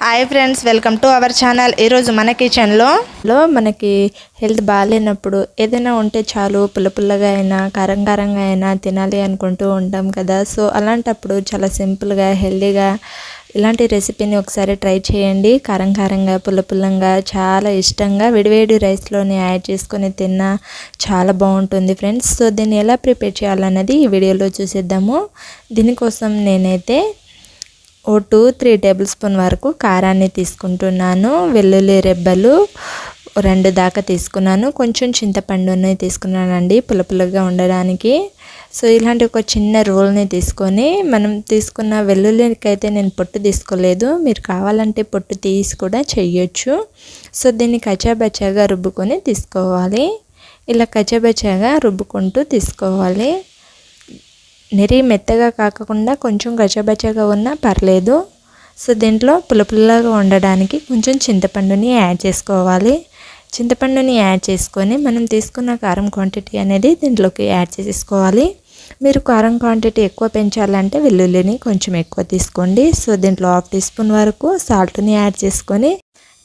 Hi friends welcome to our channel ఈరోజు మన కిచెన్లో లో మనకి హెల్త్ బాగాలేనప్పుడు ఏదైనా ఉంటే చాలు పుల్ల పుల్లగా అయినా కారం కారంగా అయినా తినాలి అనుకుంటూ ఉంటాం కదా. సో అలాంటప్పుడు చాలా సింపుల్గా హెల్దీగా ఇలాంటి రెసిపీని ఒకసారి ట్రై చేయండి. కారం కారంగా పుల్ల పుల్లంగా చాలా ఇష్టంగా విడివేడి రైస్లోని యాడ్ చేసుకొని తిన్నా చాలా బాగుంటుంది ఫ్రెండ్స్ సో దీన్ని ఎలా ప్రిపేర్ చేయాలన్నది ఈ వీడియోలో చూసేద్దాము. దీనికోసం నేనైతే ఓ టూ త్రీ టేబుల్ స్పూన్ వరకు కారాన్ని తీసుకుంటున్నాను. వెల్లుల్లి రెబ్బలు రెండు దాకా తీసుకున్నాను. కొంచెం చింతపండుని తీసుకున్నానండి పులపులుగా ఉండడానికి. సో ఇలాంటి ఒక చిన్న రోల్ని తీసుకొని మనం తీసుకున్న వెల్లుల్లికి అయితే నేను పొట్టు తీసుకోలేదు. మీరు కావాలంటే పొట్టు తీసి కూడా చెయ్యొచ్చు సో దీన్ని కచాబచాగా రుబ్బుకొని తీసుకోవాలి. ఇలా కచ్చాబచ్చాగా రుబ్బుకుంటూ తీసుకోవాలి. నెరి మెత్తగా కాకుండా కొంచెం గచ్చబచ్చగా ఉన్నా పర్లేదు. సో దీంట్లో పుల్లపుల్లగా ఉండడానికి కొంచెం చింతపండుని యాడ్ చేసుకోవాలి. చింతపండుని యాడ్ చేసుకొని మనం తీసుకున్న కారం క్వాంటిటీ అనేది దీంట్లోకి యాడ్ చేసేసుకోవాలి. మీరు కారం క్వాంటిటీ ఎక్కువ పెంచాలంటే వెల్లుల్లిని కొంచెం ఎక్కువ తీసుకోండి. సో దీంట్లో హాఫ్ టీ స్పూన్ వరకు సాల్ట్ని యాడ్ చేసుకొని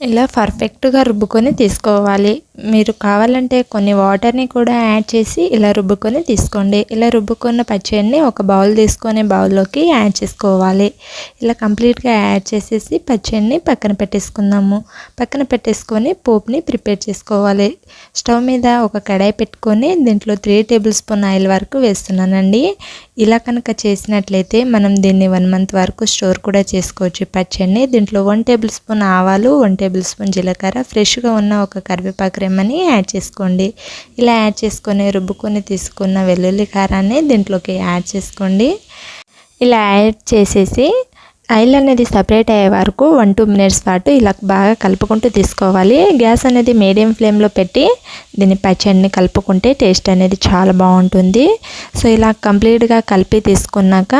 ఇలా పర్ఫెక్ట్గా రుబ్బుకొని తీసుకోవాలి. మీరు కావాలంటే కొన్ని వాటర్ని కూడా యాడ్ చేసి ఇలా రుబ్బుకొని తీసుకోండి. ఇలా రుబ్బుకున్న పచ్చడిని ఒక బౌల్ తీసుకొని బౌల్లోకి యాడ్ చేసుకోవాలి. ఇలా కంప్లీట్గా యాడ్ చేసేసి పచ్చడిని పక్కన పెట్టేసుకుందాము. పక్కన పెట్టేసుకొని పోప్ని ప్రిపేర్ చేసుకోవాలి. స్టవ్ మీద ఒక కడాయి పెట్టుకొని దీంట్లో త్రీ టేబుల్ స్పూన్ ఆయిల్ వరకు వేస్తున్నానండి. ఇలా కనుక చేసినట్లయితే మనం దీన్ని వన్ మంత్ వరకు స్టోర్ కూడా చేసుకోవచ్చు. పచ్చడిని దీంట్లో వన్ టేబుల్ స్పూన్ ఆవాలు వన్ టేబుల్ స్పూన్ జీలకర్ర ఫ్రెష్గా ఉన్న ఒక కరివేపాకు రెమ్మని యాడ్ చేసుకోండి. ఇలా యాడ్ చేసుకొని రుబ్బుకొని తీసుకున్న వెల్లుల్లి కారాన్ని దీంట్లోకి యాడ్ చేసుకోండి. ఇలా యాడ్ చేసేసి ఆయిల్ అనేది సపరేట్ అయ్యే వరకు వన్ టూ మినిట్స్ పాటు ఇలా బాగా కలుపుకుంటూ తీసుకోవాలి. గ్యాస్ అనేది మీడియం ఫ్లేమ్లో పెట్టి దీన్ని పచ్చడిని కలుపుకుంటే టేస్ట్ అనేది చాలా బాగుంటుంది. సో ఇలా కంప్లీట్గా కలిపి తీసుకున్నాక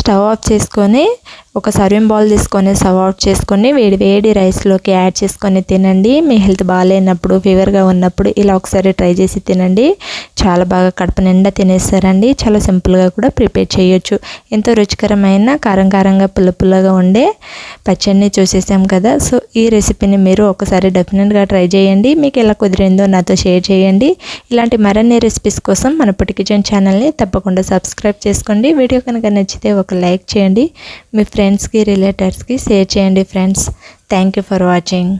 స్టవ్ ఆఫ్ చేసుకొని ఒక సర్వింగ్ బౌల్ తీసుకొని సర్వ్ అవుట్ చేసుకొని వేడి వేడి రైస్లోకి యాడ్ చేసుకొని తినండి. మీ హెల్త్ బాగాలేనప్పుడు ఫీవర్గా ఉన్నప్పుడు ఇలా ఒకసారి ట్రై చేసి తినండి. చాలా బాగా కడుపు నిండా తినేస్తారండి. చాలా సింపుల్గా కూడా ప్రిపేర్ చేయొచ్చు. ఎంతో రుచికరమైన కారం కారంగా పుల్ల పుల్లగా ఉండే పచ్చడిని చూసేసాం కదా. సో ఈ రెసిపీని మీరు ఒకసారి డెఫినెట్గా ట్రై చేయండి. మీకు ఎలా కుదిరిందో నాతో షేర్ చేయండి. ఇలాంటి మరిన్ని రెసిపీస్ కోసం మన పొట్టి కిచెన్ ఛానల్ని తప్పకుండా సబ్స్క్రైబ్ చేసుకోండి. వీడియో కనుక నచ్చితే ఒక లైక్ చేయండి. మీ ఫ్రెండ్స్కి రిలేటర్స్కి షేర్ చేయండి friends thank you for watching